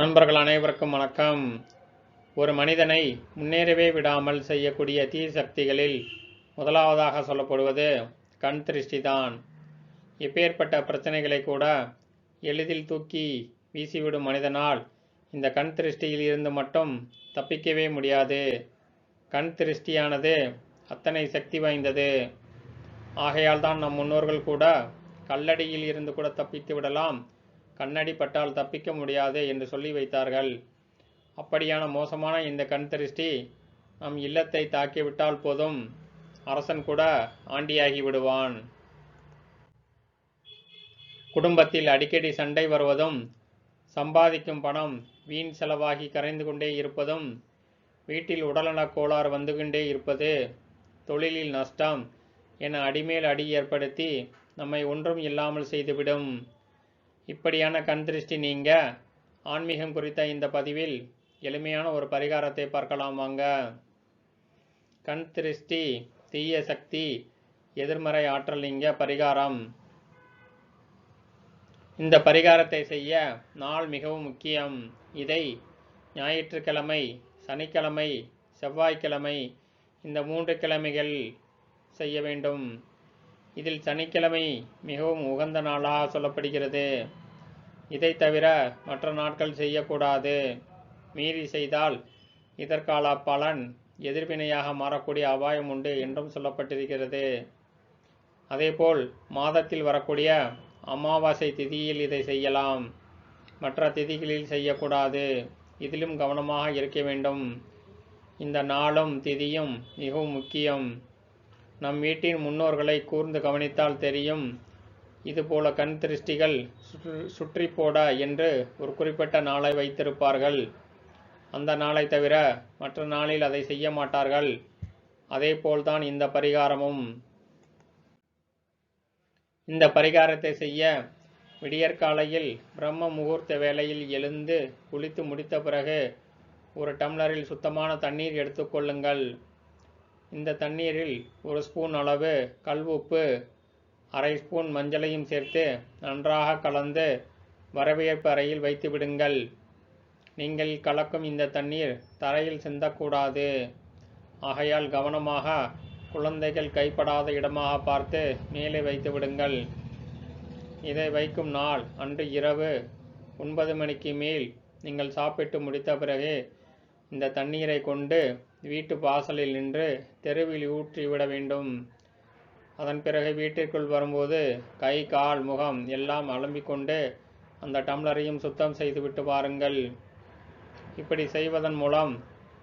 நண்பர்கள் அனைவருக்கும் வணக்கம். ஒரு மனிதனை முன்னேறவே விடாமல் செய்யக்கூடிய தீ சக்திகளில் முதலாவதாக சொல்லப்படுவது கண் திருஷ்டிதான் எப்பேற்பட்ட பிரச்சனைகளை கூட எளிதில் தூக்கி வீசிவிடும் மனிதனால் இந்த கண் திருஷ்டியில் இருந்து மட்டும் தப்பிக்கவே முடியாது. கண் திருஷ்டியானது அத்தனை சக்தி வாய்ந்தது. ஆகையால் தான் நம் முன்னோர்கள் கூட கல்லடியில் இருந்து கூட தப்பித்து விடலாம். கண்ணடி பட்டால் தப்பிக்க முடியாது என்று சொல்லி வைத்தார்கள். அப்படியான மோசமான இந்த கண் திருஷ்டி நம் இல்லத்தை தாக்கிவிட்டால் போதும். அரசன் கூட ஆண்டியாகி விடுவான். குடும்பத்தில் அடிக்கடி சண்டை வருவதும் சம்பாதிக்கும் பணம் வீண் செலவாகி கரைந்து கொண்டே இருப்பதும் வீட்டில் உடல்நலக் கோளாறு வந்து கொண்டே இருப்பது தொழிலில் நஷ்டம் என அடிமேல் அடி ஏற்படுத்தி நம்மை ஒன்றும் இல்லாமல் செய்துவிடும். இப்படியான கண் திருஷ்டி நீங்க. ஆன்மீகம் குறித்த இந்த பதிவில் எளிமையான ஒரு பரிகாரத்தை பார்க்கலாம் வாங்க. கண் திருஷ்டி தீய சக்தி எதிர்மறை ஆற்றல் நீங்க பரிகாரம். இந்த பரிகாரத்தை செய்ய நாள் மிகவும் முக்கியம். இதை ஞாயிற்றுக்கிழமை சனிக்கிழமை செவ்வாய்க்கிழமை இந்த மூன்று கிழமைகள் செய்ய வேண்டும். இதில் சனிக்கிழமை மிகவும் உகந்த நாளாக சொல்லப்படுகிறது. இதை தவிர மற்ற நாட்கள் செய்யக்கூடாது. மீறி செய்தால் இதற்கால பலன் எதிர்வினையாக மாறக்கூடிய அபாயம் உண்டு என்றும் சொல்லப்பட்டிருக்கிறது. அதேபோல் மாதத்தில் வரக்கூடிய அமாவாசை திதியில் இதை செய்யலாம். மற்ற திதிகளில் செய்யக்கூடாது. இதிலும் கவனமாக இருக்க வேண்டும். இந்த நாளும் திதியும் மிகவும் முக்கியம். நம் வீட்டின் முன்னோர்களை கூர்ந்து கவனித்தால் தெரியும். இதுபோல கண் திருஷ்டிகள் சுற்றி போட என்று ஒரு குறிப்பிட்ட நாளை வைத்திருப்பார்கள். அந்த நாளை தவிர மற்ற நாளில் அதை செய்ய மாட்டார்கள். அதே போல்தான் இந்த பரிகாரமும். இந்த பரிகாரத்தை செய்ய விடியற்காலையில் பிரம்ம முகூர்த்த வேளையில் எழுந்து குளித்து முடித்த பிறகு ஒரு டம்ளரில் சுத்தமான தண்ணீர் எடுத்துக்கொள்ளுங்கள் இந்த தண்ணீரில் ஒரு ஸ்பூன் அளவு கல் உப்பு அரை ஸ்பூன் மஞ்சளையும் சேர்த்து நன்றாக கலந்து வரவேற்பு அறையில் வைத்து விடுங்கள். நீங்கள் கலக்கும் இந்த தண்ணீர் தரையில் சிந்தக்கூடாது. ஆகையால் கவனமாக குழந்தைகள் கைப்படாத இடமாக பார்த்து மேலே வைத்து விடுங்கள். இதை வைக்கும் நாள் அன்று இரவு ஒன்பது மணிக்கு மேல் நீங்கள் சாப்பிட்டு முடித்த பிறகு இந்த தண்ணீரை கொண்டு வீட்டு வாசலில் நின்று தெருவில் ஊற்றிவிட வேண்டும். அதன் பிறகு வீட்டிற்குள் வரும்போது கை கால் முகம் எல்லாம் அலம்பிக்கொண்டு அந்த டம்ளரையும் சுத்தம் செய்துவிட்டு பாருங்கள் இப்படி செய்வதன் மூலம்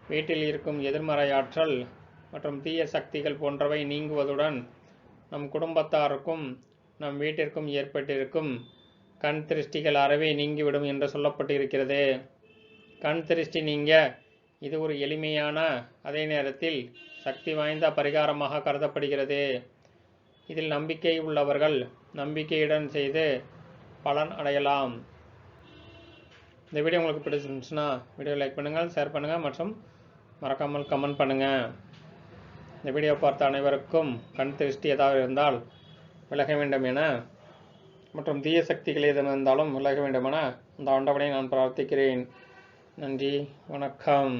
வீட்டில் இருக்கும் எதிர்மறை ஆற்றல் மற்றும் தீய சக்திகள் போன்றவை நீங்குவதுடன் நம் குடும்பத்தாருக்கும் நம் வீட்டிற்கும் ஏற்பட்டிருக்கும் கண் திருஷ்டிகள் அறவே நீங்கிவிடும் என்று சொல்லப்பட்டிருக்கிறது. கண் திருஷ்டி நீங்க இது ஒரு எளிமையான அதே நேரத்தில் சக்தி வாய்ந்த பரிகாரமாக கருதப்படுகிறது. இதில் நம்பிக்கை உள்ளவர்கள் நம்பிக்கையுடன் செய்து பலன் அடையலாம். இந்த வீடியோ உங்களுக்கு பிடிச்சிருந்துச்சுன்னா வீடியோ லைக் பண்ணுங்கள் ஷேர் பண்ணுங்கள் மற்றும் மறக்காமல் கமெண்ட் பண்ணுங்கள் இந்த வீடியோ பார்த்த அனைவருக்கும் கண் திருஷ்டி ஏதாவது இருந்தால் விலக வேண்டும் என மற்றும் தீய சக்திகள் எதுவும் இருந்தாலும் விலக வேண்டுமென அந்த ஆண்டவனை நான் பிரார்த்திக்கிறேன். நன்றி வணக்கம்.